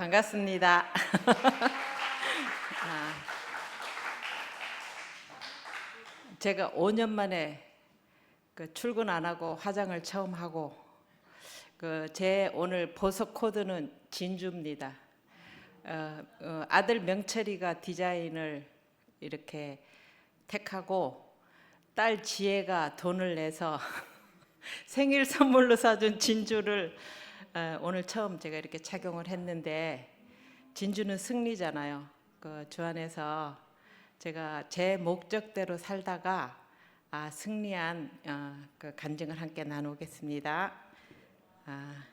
반갑습니다. 아, 제가 5년 만에 그 출근 안 하고 화장을 처음 하고 그 제 오늘 보석 코드는 진주입니다. 어, 어, 아들 명철이가 디자인을 이렇게 택하고 딸 지혜가 돈을 내서 생일 선물로 사준 진주를 어, 오늘 처음 제가 이렇게 착용을 했는데 진주는 승리잖아요. 그 주 안에서 제가 제 목적대로 살다가 아, 승리한 어, 그 간증을 함께 나누겠습니다. 아,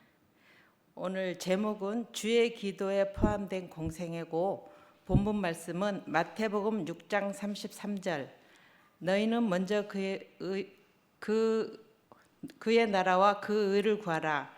오늘 제목은 주의 기도에 포함된 공생애고 본문 말씀은 마태복음 6장 33절 너희는 먼저 그의 의, 그 그의 나라와 그 의를 구하라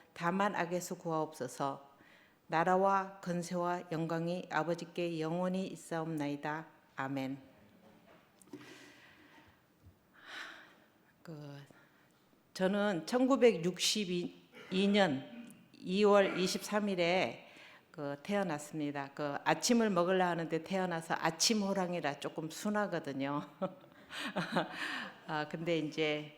다만 악에서 구하옵소서 나라와 건세와 영광이 아버지께 영원히 있사옵나이다 아멘. 그 저는 1962년 2월 23일에 그 태어났습니다. 그 아침을 먹으려 하는데 태어나서 아침 호랑이라 조금 순하거든요. 아 근데 이제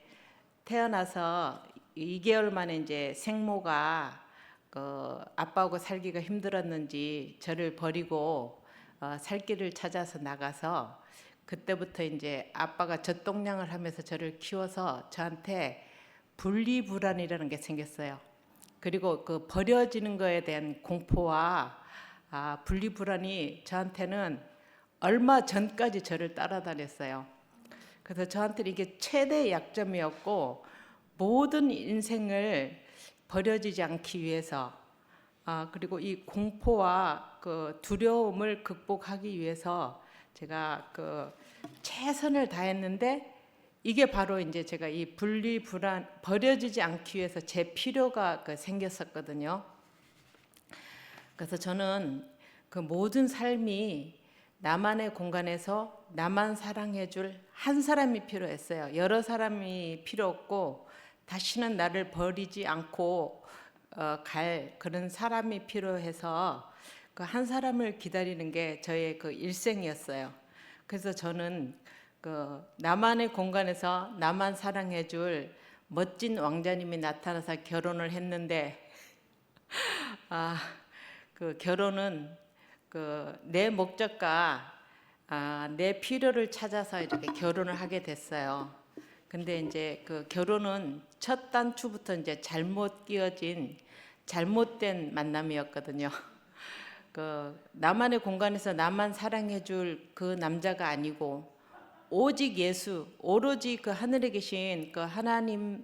태어나서 2개월 만에 이제 생모가 그 아빠하고 살기가 힘들었는지 저를 버리고 어, 살 길을 찾아서 나가서 그때부터 이제 아빠가 젖동량을 하면서 저를 키워서 저한테 분리불안이라는 게 생겼어요. 그리고 그 버려지는 거에 대한 공포와 아, 분리불안이 저한테는 얼마 전까지 저를 따라다녔어요. 그래서 저한테는 이게 최대 약점이었고 모든 인생을 버려지지 않기 위해서 아, 그리고 이 공포와 그 두려움을 극복하기 위해서 제가 그 최선을 다했는데 이게 바로 이제 제가 이 분리 불안 버려지지 않기 위해서 제 필요가 그 생겼었거든요. 그래서 저는 그 모든 삶이 나만의 공간에서 나만 사랑해줄 한 사람이 필요했어요. 여러 사람이 필요 없고 다시는 나를 버리지 않고 어, 갈 그런 사람이 필요해서 그 한 사람을 기다리는 게 저의 그 일생이었어요. 그래서 저는 그 나만의 공간에서 나만 사랑해줄 멋진 왕자님이 나타나서 결혼을 했는데 아 그 결혼은 그 내 목적과 아, 내 필요를 찾아서 이렇게 결혼을 하게 됐어요. 근데 이제 그 결혼은 첫 단추부터 이제 잘못 끼어진 잘못된 만남이었거든요. 그 나만의 공간에서 나만 사랑해 줄 그 남자가 아니고 오직 예수, 오로지 그 하늘에 계신 그 하나님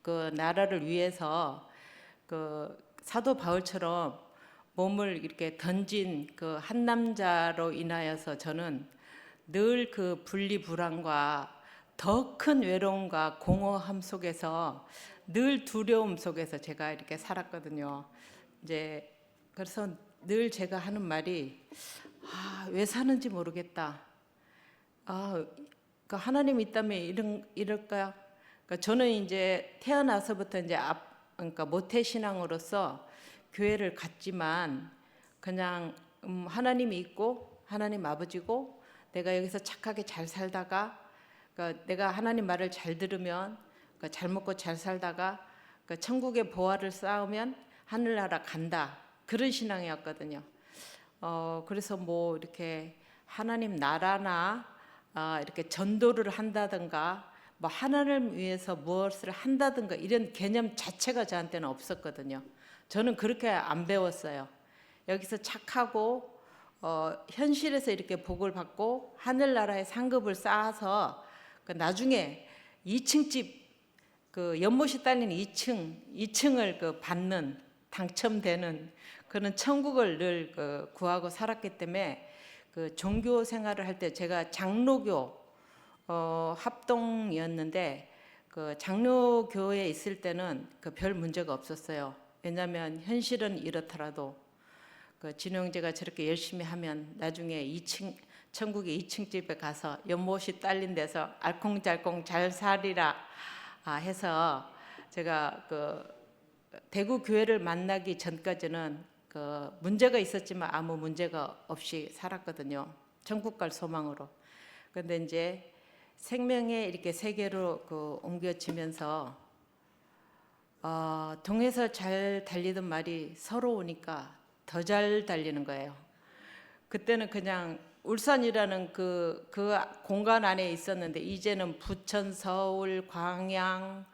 그 나라를 위해서 그 사도 바울처럼 몸을 이렇게 던진 그 한 남자로 인하여서 저는 늘 그 분리 불안과 더 큰 외로움과 공허함 속에서 늘 두려움 속에서 제가 이렇게 살았거든요. 이제 그래서 늘 제가 하는 말이 아, 왜 사는지 모르겠다. 아, 그 하나님 있다면 이런 이럴까요? 그러니까 저는 이제 태어나서부터 이제 앞, 그러니까 모태 신앙으로서 교회를 갔지만 그냥 음, 하나님이 있고 하나님 아버지고 내가 여기서 착하게 잘 살다가 그러니까 내가 하나님 말을 잘 들으면 그러니까 잘 먹고 잘 살다가 그러니까 천국의 보화를 쌓으면 하늘나라 간다 그런 신앙이었거든요. 어 그래서 뭐 이렇게 하나님 나라나 아, 이렇게 전도를 한다든가 뭐 하나님을 위해서 무엇을 한다든가 이런 개념 자체가 저한테는 없었거든요. 저는 그렇게 안 배웠어요. 여기서 착하고 어, 현실에서 이렇게 복을 받고 하늘나라의 상급을 쌓아서 그 나중에 2층 집 그 연못이 딸린 2층 2층을 그 받는 당첨되는 그런 천국을 늘 그 구하고 살았기 때문에 그 종교 생활을 할 때 제가 장로교 어, 합동이었는데 그 장로교에 있을 때는 그 별 문제가 없었어요. 왜냐하면 현실은 이렇더라도 그 진영제가 저렇게 열심히 하면 나중에 2층 천국의 2층 집에 가서 연못이 딸린 데서 알콩달콩 잘 살리라 아, 해서 제가 그 대구 교회를 만나기 전까지는 그 문제가 있었지만 아무 문제가 없이 살았거든요. 천국 갈 소망으로. 근데 이제 생명의 이렇게 세계로 그 옮겨지면서 어, 동에서 잘 달리던 말이 서로 오니까 더 잘 달리는 거예요. 그때는 그냥 울산이라는 그, 그 공간 안에 있었는데 이제는 부천, 서울, 광양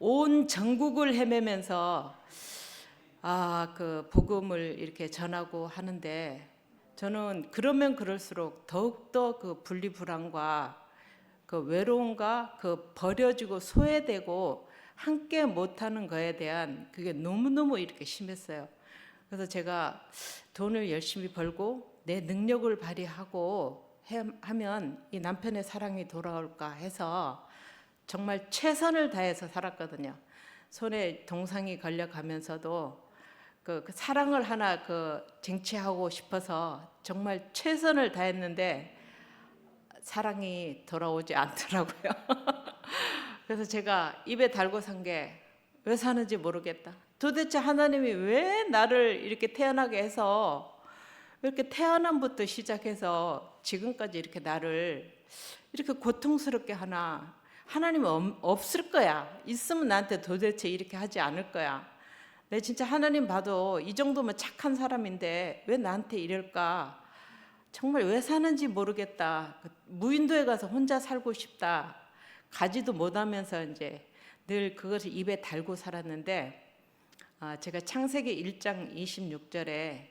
온 전국을 헤매면서 아, 그 복음을 이렇게 전하고 하는데 저는 그러면 그럴수록 더욱더 그 분리불안과 그 외로움과 그 버려지고 소외되고 함께 못하는 거에 대한 그게 너무너무 이렇게 심했어요. 그래서 제가 돈을 열심히 벌고 내 능력을 발휘하고 해- 하면 이 남편의 사랑이 돌아올까 해서 정말 최선을 다해서 살았거든요. 손에 동상이 걸려가면서도 그, 그 사랑을 하나 그 쟁취하고 싶어서 정말 최선을 다했는데 사랑이 돌아오지 않더라고요. 그래서 제가 입에 달고 산 게 왜 사는지 모르겠다. 도대체 하나님이 왜 나를 이렇게 태어나게 해서 왜 이렇게 태어남부터 시작해서 지금까지 이렇게 나를 이렇게 고통스럽게 하나? 하나님은 없- 없을 거야. 있으면 나한테 도대체 이렇게 하지 않을 거야. 내 진짜 하나님 봐도 이 정도면 착한 사람인데 왜 나한테 이럴까? 정말 왜 사는지 모르겠다. 그 무인도에 가서 혼자 살고 싶다. 가지도 못하면서 이제 늘 그것을 입에 달고 살았는데 아, 제가 창세기 1장 26절에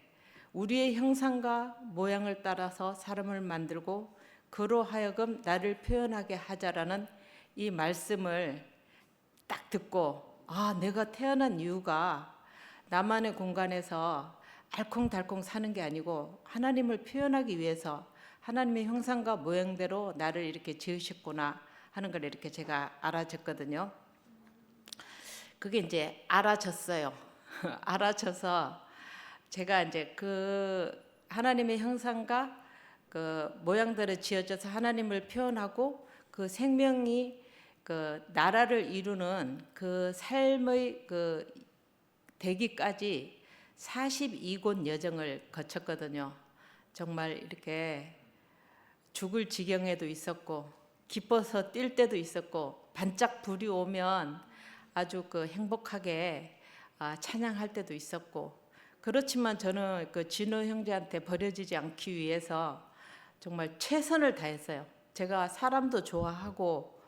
우리의 형상과 모양을 따라서 사람을 만들고 그로 하여금 나를 표현하게 하자라는 이 말씀을 딱 듣고 아 내가 태어난 이유가 나만의 공간에서 알콩달콩 사는 게 아니고 하나님을 표현하기 위해서 하나님의 형상과 모양대로 나를 이렇게 지으셨구나 하는 걸 이렇게 제가 알아졌거든요. 그게 이제 알아졌어요. 알아져서 제가 이제 그 하나님의 형상과 그 모양대로 지어져서 하나님을 표현하고 그 생명이 그 나라를 이루는 그 삶의 그 되기까지 42곳 여정을 거쳤거든요. 정말 이렇게 죽을 지경에도 있었고 기뻐서 뛸 때도 있었고 반짝 불이 오면 아주 그 행복하게 아, 찬양할 때도 있었고 그렇지만 저는 그 진호 형제한테 버려지지 않기 위해서 정말 최선을 다했어요. 제가 사람도 좋아하고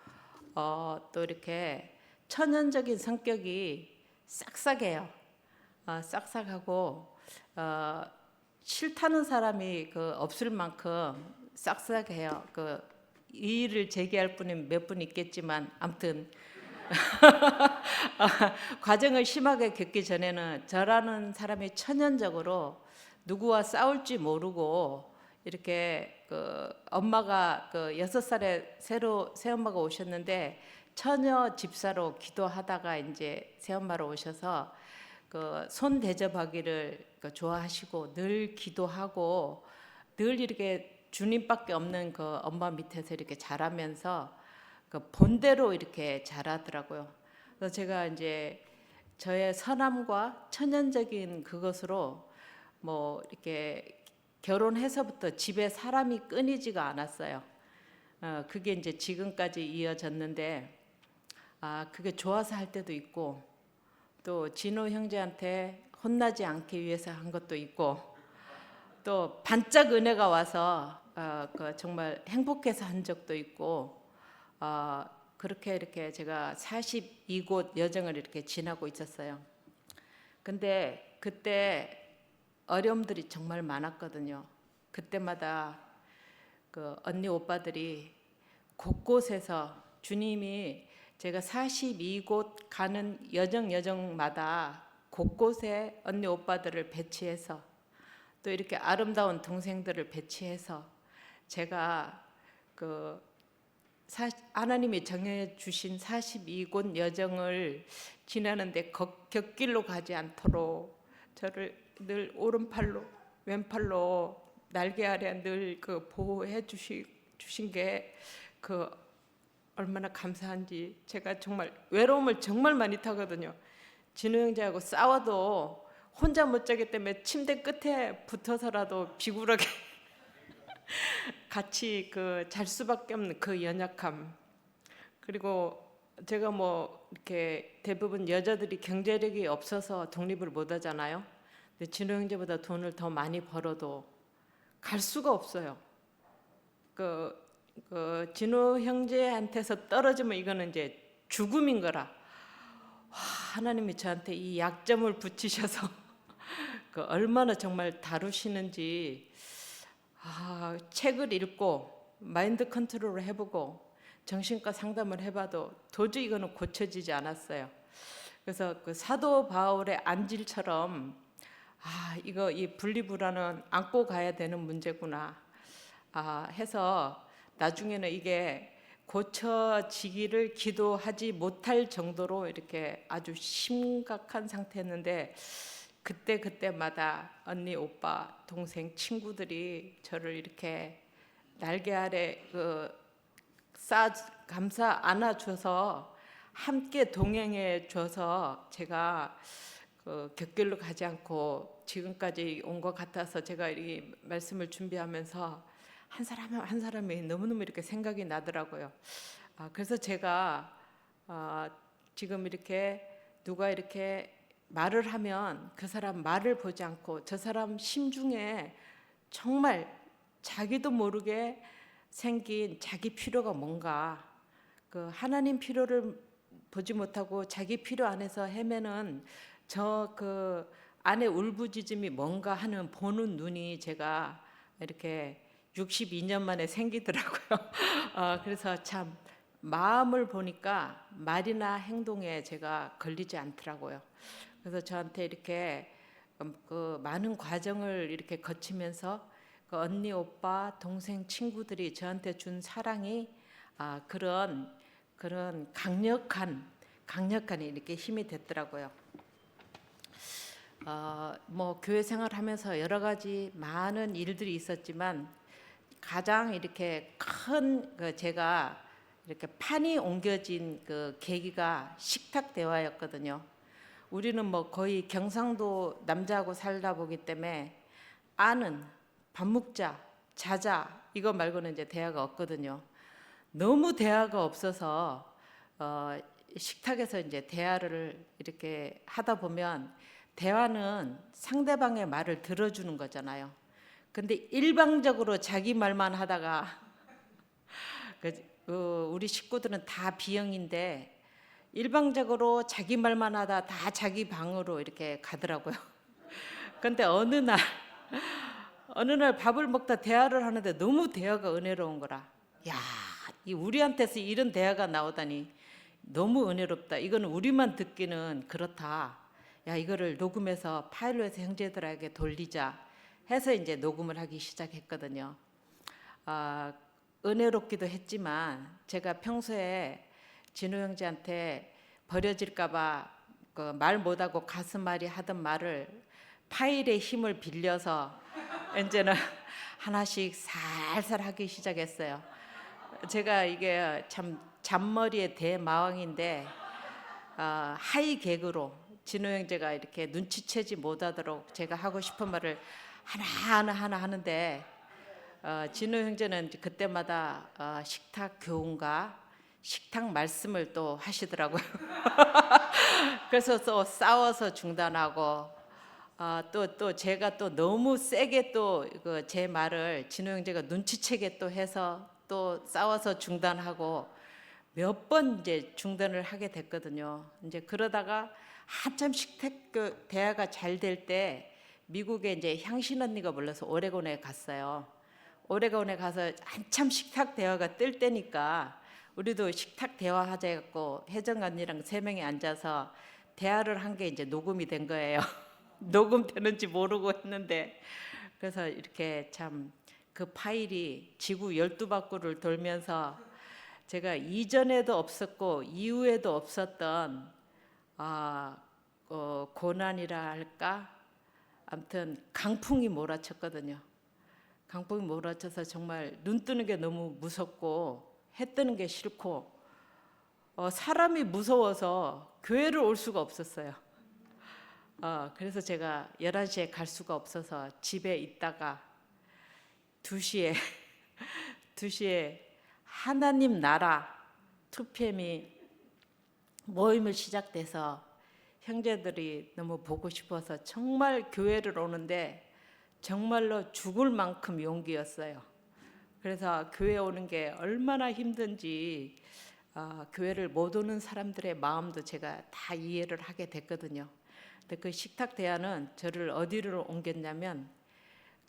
어, 또 이렇게 천연적인 성격이 싹싹해요. 어, 싹싹하고 어, 싫다는 사람이 그 없을 만큼 싹싹해요. 그 이의를 제기할 분이 몇 분 있겠지만 아무튼 과정을 심하게 겪기 전에는 저라는 사람이 천연적으로 누구와 싸울지 모르고 이렇게 그 엄마가 그 여섯 살에 새로 새엄마가 오셨는데 처녀 집사로 기도하다가 이제 새엄마로 오셔서 그 손 대접하기를 그 좋아하시고 늘 기도하고 늘 이렇게 주님밖에 없는 그 엄마 밑에서 이렇게 자라면서 그 본대로 이렇게 자라더라고요. 그래서 제가 이제 저의 선함과 천연적인 그것으로 뭐 이렇게 결혼해서부터 집에 사람이 끊이지가 않았어요. 어, 그게 이제 지금까지 이어졌는데 아 그게 좋아서 할 때도 있고 또 진호 형제한테 혼나지 않기 위해서 한 것도 있고 또 반짝 은혜가 와서 어, 그 정말 행복해서 한 적도 있고 어, 그렇게 이렇게 제가 42곳 여정을 이렇게 지나고 있었어요. 근데 그때 어려움들이 정말 많았거든요. 그때마다 그 언니 오빠들이 곳곳에서 주님이 제가 42곳 가는 여정 여정마다 곳곳에 언니 오빠들을 배치해서 또 이렇게 아름다운 동생들을 배치해서 제가 그 사, 하나님이 정해 주신 42곳 여정을 지나는데 거- 곁길로 가지 않도록 저를 늘 오른팔로 왼팔로 날개 아래 늘 그 보호해 주시 주신 게 그 얼마나 감사한지 제가 정말 외로움을 정말 많이 타거든요. 진우 형제하고 싸워도 혼자 못 자기 때문에 침대 끝에 붙어서라도 비굴하게 같이 그 잘 수밖에 없는 그 연약함 그리고 제가 뭐 이렇게 대부분 여자들이 경제력이 없어서 독립을 못 하잖아요. 근데 진호 형제보다 돈을 더 많이 벌어도 갈 수가 없어요. 그, 그 진호 형제한테서 떨어지면 이거는 이제 죽음인 거라. 와, 하나님이 저한테 이 약점을 붙이셔서 그 얼마나 정말 다루시는지 아, 책을 읽고 마인드 컨트롤을 해보고 정신과 상담을 해봐도 도저히 이거는 고쳐지지 않았어요. 그래서 그 사도 바울의 안질처럼 아 이거 이 분리불안은 안고 가야 되는 문제구나 아 해서 나중에는 이게 고쳐지기를 기도하지 못할 정도로 이렇게 아주 심각한 상태였는데 그때 그때마다 언니, 오빠, 동생, 친구들이 저를 이렇게 날개 아래 그 싸 감사 안아줘서 함께 동행해 줘서 제가 그 곁길로 가지 않고 지금까지 온 것 같아서 제가 이 말씀을 준비하면서 한 사람 한 사람이 너무너무 이렇게 생각이 나더라고요. 아, 그래서 제가 아, 지금 이렇게 누가 이렇게 말을 하면 그 사람 말을 보지 않고 저 사람 심중에 정말 자기도 모르게 생긴 자기 필요가 뭔가 그 하나님 필요를 보지 못하고 자기 필요 안에서 헤매는 저 그 안에 울부짖음이 뭔가 하는 보는 눈이 제가 이렇게 62년 만에 생기더라고요. 어, 그래서 참 마음을 보니까 말이나 행동에 제가 걸리지 않더라고요. 그래서 저한테 이렇게 음, 그 많은 과정을 이렇게 거치면서 그 언니, 오빠, 동생, 친구들이 저한테 준 사랑이 아, 그런 그런 강력한 강력한 이렇게 힘이 됐더라고요. 어, 뭐 교회 생활하면서 여러 가지 많은 일들이 있었지만 가장 이렇게 큰 그 제가 이렇게 판이 옮겨진 그 계기가 식탁 대화였거든요. 우리는 뭐 거의 경상도 남자하고 살다 보기 때문에 아는 밥 먹자 자자 이거 말고는 이제 대화가 없거든요. 너무 대화가 없어서 어, 식탁에서 이제 대화를 이렇게 하다 보면 대화는 상대방의 말을 들어주는 거잖아요. 근데 일방적으로 자기 말만 하다가 그, 어, 우리 식구들은 다 B형인데 일방적으로 자기 말만 하다 다 자기 방으로 이렇게 가더라고요. 근데 어느 날 어느 날 밥을 먹다 대화를 하는데 너무 대화가 은혜로운 거라. 야, 이 우리한테서 이런 대화가 나오다니 너무 은혜롭다. 이거는 우리만 듣기는 그렇다. 야, 이거를 녹음해서 파일로에서 형제들에게 돌리자 해서 이제 녹음을 하기 시작했거든요. 아, 은혜롭기도 했지만 제가 평소에 진우 형제한테 버려질까봐 그 말 못하고 가슴앓이 하던 말을 파일의 힘을 빌려서 이제는 하나씩 살살 하기 시작했어요. 제가 이게 참 잔머리의 대마왕인데 어, 하이 개그로 진호 형제가 이렇게 눈치채지 못하도록 제가 하고 싶은 말을 하나 하나 하는데 어, 진호 형제는 그때마다 어, 식탁 교훈과 식탁 말씀을 또 하시더라고요. 그래서 또 싸워서 중단하고 또또 또 제가 또 너무 세게 또 제 말을 진호 형제가 눈치채게 또 해서 또 싸워서 중단하고 몇 번 이제 중단을 하게 됐거든요. 이제 그러다가 한참 식탁 그 대화가 잘 될 때 미국에 이제 향신 언니가 불러서 오레곤에 갔어요. 오레곤에 가서 한참 식탁 대화가 뜰 때니까 우리도 식탁 대화하자 해갖고 혜정 언니랑 세 명이 앉아서 대화를 한 게 이제 녹음이 된 거예요. 녹음되는지 모르고 했는데 그래서 이렇게 참 그 파일이 지구 열두 바퀴를 돌면서 제가 이전에도 없었고 이후에도 없었던 아 어, 고난이라 할까 아무튼 강풍이 몰아쳤거든요. 강풍이 몰아쳐서 정말 눈 뜨는 게 너무 무섭고 해 뜨는 게 싫고 어, 사람이 무서워서 교회를 올 수가 없었어요. 어, 그래서 제가 11시에 갈 수가 없어서 집에 있다가 2시에 2시에 하나님 나라 2PM이 모임을 시작돼서 형제들이 너무 보고 싶어서 정말 교회를 오는데 정말로 죽을 만큼 용기였어요. 그래서 교회 오는 게 얼마나 힘든지 어, 교회를 못 오는 사람들의 마음도 제가 다 이해를 하게 됐거든요. 근데 그 식탁 대화는 저를 어디로 옮겼냐면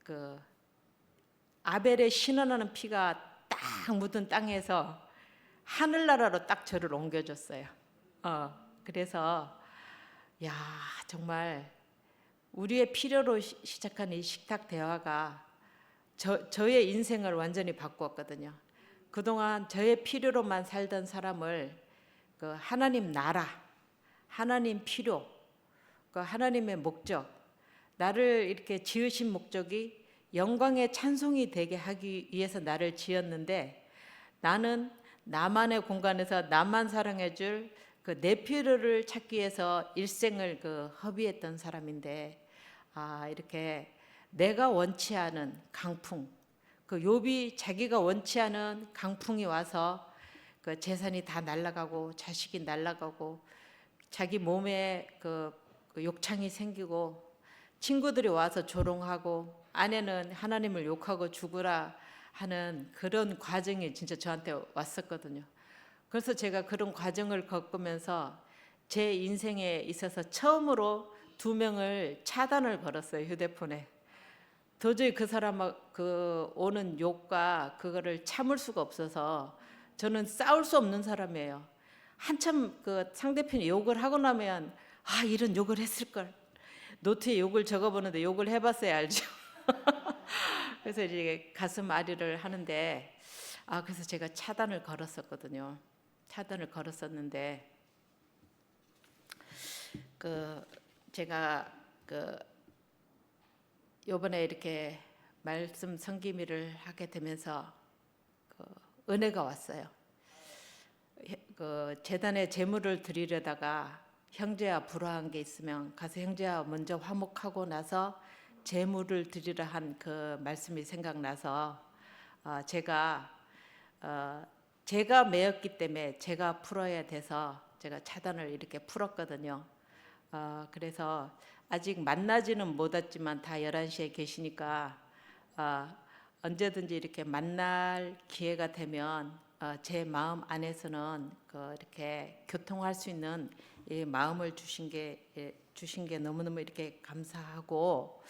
그 아벨의 신원하는 피가 딱 묻은 땅에서 하늘나라로 딱 저를 옮겨줬어요. 어, 그래서 야 정말 우리의 필요로 시- 시작한 이 식탁 대화가 저, 저의 인생을 완전히 바꾸었거든요. 그동안 저의 필요로만 살던 사람을 그 하나님 나라, 하나님 필요, 그 하나님의 목적, 나를 이렇게 지으신 목적이 영광의 찬송이 되게 하기 위해서 나를 지었는데 나는 나만의 공간에서 나만 사랑해 줄 그 내 필요를 찾기 위해서 일생을 그 허비했던 사람인데 아 이렇게 내가 원치 않은 강풍 그 욥이 자기가 원치 않은 강풍이 와서 그 재산이 다 날아가고 자식이 날아가고 자기 몸에 그, 그 욕창이 생기고 친구들이 와서 조롱하고 아내는 하나님을 욕하고 죽으라 하는 그런 과정이 진짜 저한테 왔었거든요. 그래서 제가 그런 과정을 겪으면서 제 인생에 있어서 처음으로 두 명을 차단을 걸었어요 휴대폰에. 도저히 그 사람 그 오는 욕과 그거를 참을 수가 없어서 저는 싸울 수 없는 사람이에요. 한참 그 상대편이 욕을 하고 나면 아 이런 욕을 했을 걸 노트에 욕을 적어보는데 욕을 해봤어야 알죠. 그래서 이제 가슴 아리를 하는데 아 그래서 제가 차단을 걸었었거든요. 차단을 걸었었는데 그 제가 그 요번에 이렇게 말씀 성기미를 하게 되면서 그 은혜가 왔어요. 해- 그 재단에 제물을 드리려다가 형제와 불화한 게 있으면 가서 형제와 먼저 화목하고 나서 제물을 드리라 한 그 말씀이 생각나서 어, 제가 어, 제가 매였기 때문에 제가 풀어야 돼서 제가 차단을 이렇게 풀었거든요. 어, 그래서 아직 만나지는 못했지만 다 11시에 계시니까 어, 언제든지 이렇게 만날 기회가 되면 어, 제 마음 안에서는 그 이렇게 교통할 수 있는 이 마음을 주신 게 예, 주신 게 너무너무 이렇게 감사하고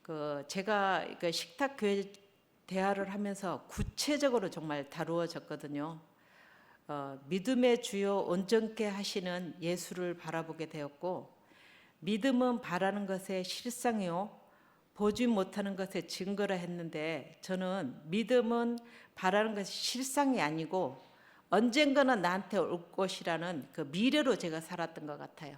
그 제가 그 식탁 교회 대화를 하면서 구체적으로 정말 다루어졌거든요. 어, 믿음의 주요 온전케 하시는 예수를 바라보게 되었고 믿음은 바라는 것의 실상이요 보지 못하는 것의 증거라 했는데 저는 믿음은 바라는 것이 실상이 아니고 언젠가는 나한테 올 것이라는 그 미래로 제가 살았던 것 같아요.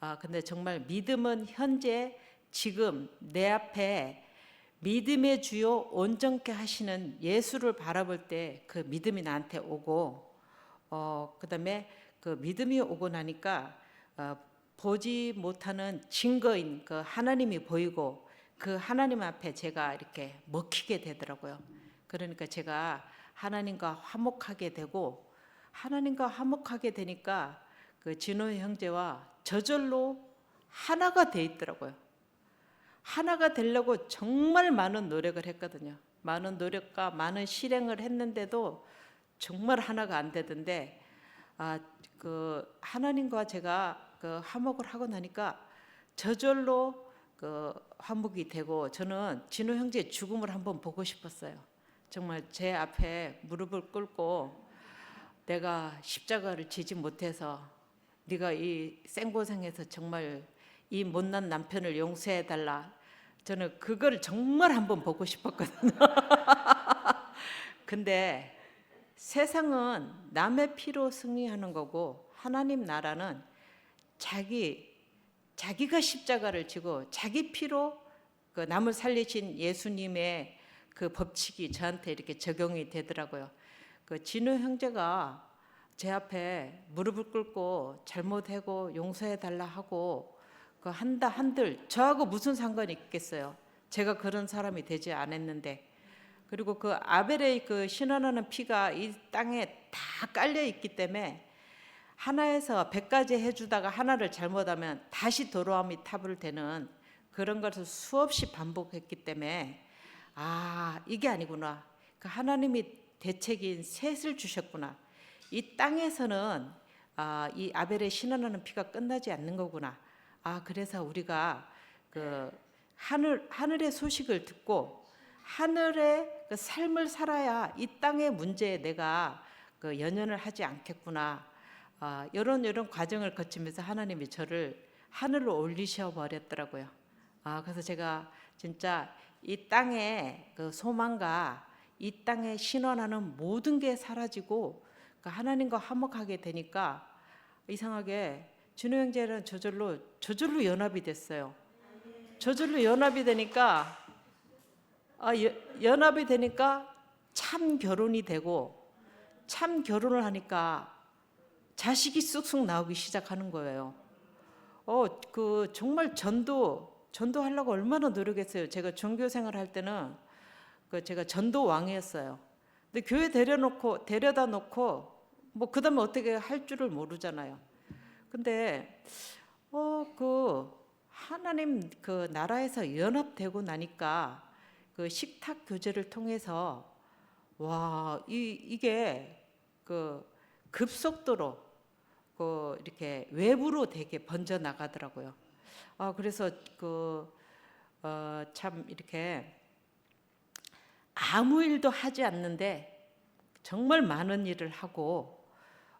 아 근데 정말 믿음은 현재 지금 내 앞에 믿음의 주요 온전케 하시는 예수를 바라볼 때 그 믿음이 나한테 오고 어 그다음에 그 믿음이 오고 나니까 어, 보지 못하는 증거인 그 하나님이 보이고 그 하나님 앞에 제가 이렇게 먹히게 되더라고요. 그러니까 제가 하나님과 화목하게 되고 하나님과 화목하게 되니까 그 진호 형제와 저절로 하나가 돼 있더라고요. 하나가 되려고 정말 많은 노력을 했거든요. 많은 노력과 많은 실행을 했는데도 정말 하나가 안 되던데 아 그 하나님과 제가 그 화목을 하고 나니까 저절로 그 화목이 되고 저는 진호 형제의 죽음을 한번 보고 싶었어요. 정말 제 앞에 무릎을 꿇고 내가 십자가를 지지 못해서 네가 이 생고생에서 정말 이 못난 남편을 용서해 달라. 저는 그걸 정말 한번 보고 싶었거든요. 근데 세상은 남의 피로 승리하는 거고 하나님 나라는 자기 자기가 십자가를 지고 자기 피로 그 남을 살리신 예수님의 그 법칙이 저한테 이렇게 적용이 되더라고요. 그 진우 형제가 제 앞에 무릎을 꿇고 잘못하고 용서해 달라 하고 그 한다 한들 저하고 무슨 상관이 있겠어요. 제가 그런 사람이 되지 않았는데 그리고 그 아벨의 그 신원하는 피가 이 땅에 다 깔려 있기 때문에 하나에서 백까지 해주다가 하나를 잘못하면 다시 돌아옴이 탑을 되는 그런 것을 수없이 반복했기 때문에 아 이게 아니구나. 그 하나님이 대책인 셋을 주셨구나. 이 땅에서는 아, 이 아벨의 신원하는 피가 끝나지 않는 거구나. 아 그래서 우리가 그 하늘 하늘의 소식을 듣고 하늘의 그 삶을 살아야 이 땅의 문제에 내가 그 연연을 하지 않겠구나. 아, 이런 이런 과정을 거치면서 하나님이 저를 하늘로 올리셔 버렸더라고요. 아 그래서 제가 진짜 이 땅의 그 소망과 이 땅에 신원하는 모든 게 사라지고 그 하나님과 화목하게 되니까 이상하게 준호 형제는 저절로 저절로 연합이 됐어요. 저절로 연합이 되니까 아, 여- 연합이 되니까 참 결혼이 되고 참 결혼을 하니까 자식이 쑥쑥 나오기 시작하는 거예요. 어, 그 정말 전도 전도 하려고 얼마나 노력했어요. 제가 종교 생활할 때는 그 제가 전도 왕이었어요. 근데 교회 데려놓고 데려다 놓고 뭐 그다음에 어떻게 할 줄을 모르잖아요. 근데 어 그 하나님 그 나라에서 연합되고 나니까 그 식탁 교제를 통해서 와 이 이게 그 급속도로 그 이렇게 외부로 되게 번져 나가더라고요. 아 그래서 그어참 이렇게 아무 일도 하지 않는데 정말 많은 일을 하고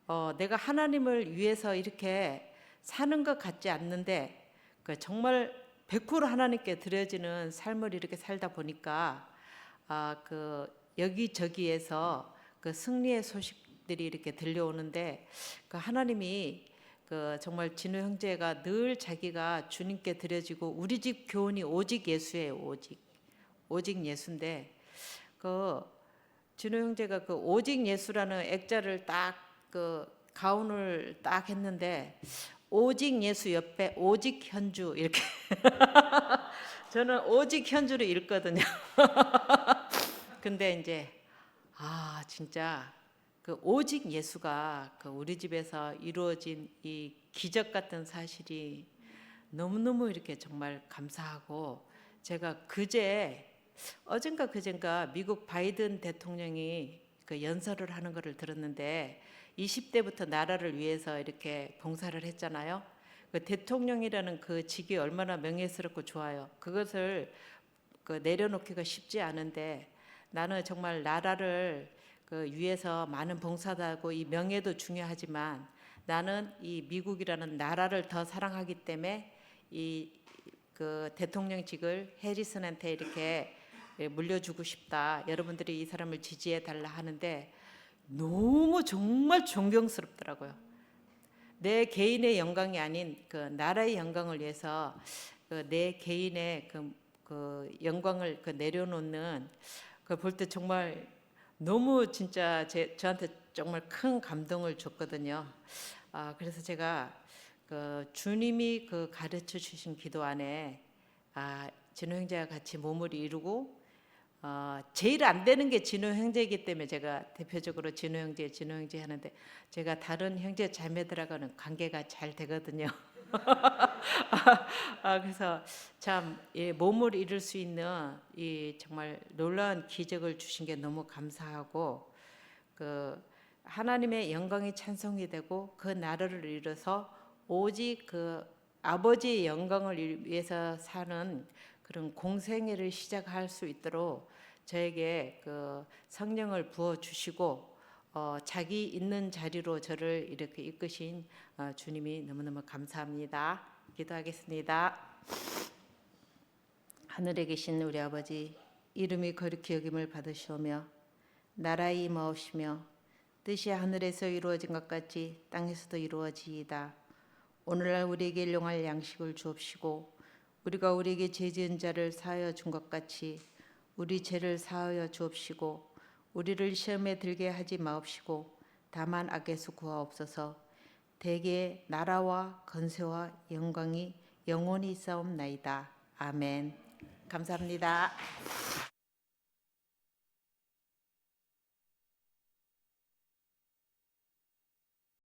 어, 내가 하나님을 위해서 이렇게 사는 것 같지 않는데 그 정말 100% 하나님께 드려지는 삶을 이렇게 살다 보니까 아, 그 여기저기에서 그 승리의 소식 들이 이렇게 들려오는데 그 하나님이 그 정말 진우 형제가 늘 자기가 주님께 드려지고 우리 집 교훈이 오직 예수예요 오직 오직 예수인데 그 진우 형제가 그 오직 예수라는 액자를 딱 그 가운을 딱 했는데 오직 예수 옆에 오직 현주 이렇게 저는 오직 현주를 읽거든요. 근데 이제 아 진짜 그 오직 예수가 그 우리 집에서 이루어진 이 기적 같은 사실이 너무너무 이렇게 정말 감사하고 제가 그제 어젠가 그젠가 미국 바이든 대통령이 그 연설을 하는 것을 들었는데 20대부터 나라를 위해서 이렇게 봉사를 했잖아요. 그 대통령이라는 그 직이 얼마나 명예스럽고 좋아요. 그것을 그 내려놓기가 쉽지 않은데 나는 정말 나라를 그 위해서 많은 봉사도 하고 이 명예도 중요하지만 나는 이 미국이라는 나라를 더 사랑하기 때문에 이 그 대통령직을 해리슨한테 이렇게 예, 물려주고 싶다. 여러분들이 이 사람을 지지해 달라 하는데 너무 정말 존경스럽더라고요. 내 개인의 영광이 아닌 그 나라의 영광을 위해서 그 내 개인의 그, 그 영광을 그 내려놓는 그볼때 정말 너무 진짜 제, 저한테 정말 큰 감동을 줬거든요. 아, 그래서 제가 그 주님이 그 가르쳐 주신 기도 안에 아, 진호 형제와 같이 몸을 이루고 어, 제일 안 되는 게 진호 형제이기 때문에 제가 대표적으로 진호 형제, 진호 형제 하는데 제가 다른 형제 자매들하고는 관계가 잘 되거든요. 아, 그래서 참 예, 몸을 이룰 수 있는 이 정말 놀라운 기적을 주신 게 너무 감사하고 그 하나님의 영광이 찬송이 되고 그 나라를 이뤄서 오직 그 아버지의 영광을 위해서 사는 그런 공생애를 시작할 수 있도록 저에게 그 성령을 부어 주시고 어, 자기 있는 자리로 저를 이렇게 이끄신 어, 주님이 너무너무 감사합니다. 기도하겠습니다. 하늘에 계신 우리 아버지 이름이 거룩히 여김을 받으시오며 나라의 임하옵시며 뜻이 하늘에서 이루어진 것 같이 땅에서도 이루어지이다. 오늘날 우리에게 일용할 양식을 주옵시고 우리가 우리에게 죄 지은 자를 사하여 준 것 같이 우리 죄를 사하여 주옵시고 우리를 시험에 들게 하지 마옵시고 다만 악에서 구하옵소서 대개 나라와 건세와 영광이 영원히 싸움나이다. 아멘. 감사합니다.